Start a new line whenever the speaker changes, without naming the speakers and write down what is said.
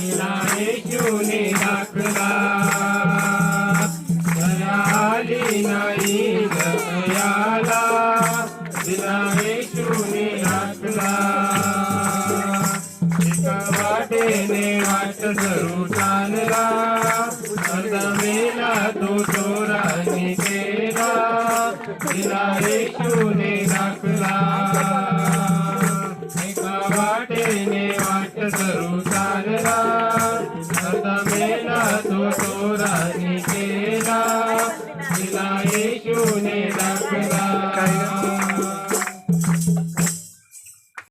तिला येशूने दाखला दयाली नाही दयाला तिला येशूने दाखला एका वाटेने वाट धरू चालला अर्ध मेला तो चोराने केला तिला येशूने दाखला एका वाटेने वाट धरू चालला केला तो चोराने केला. तिला येशूने दा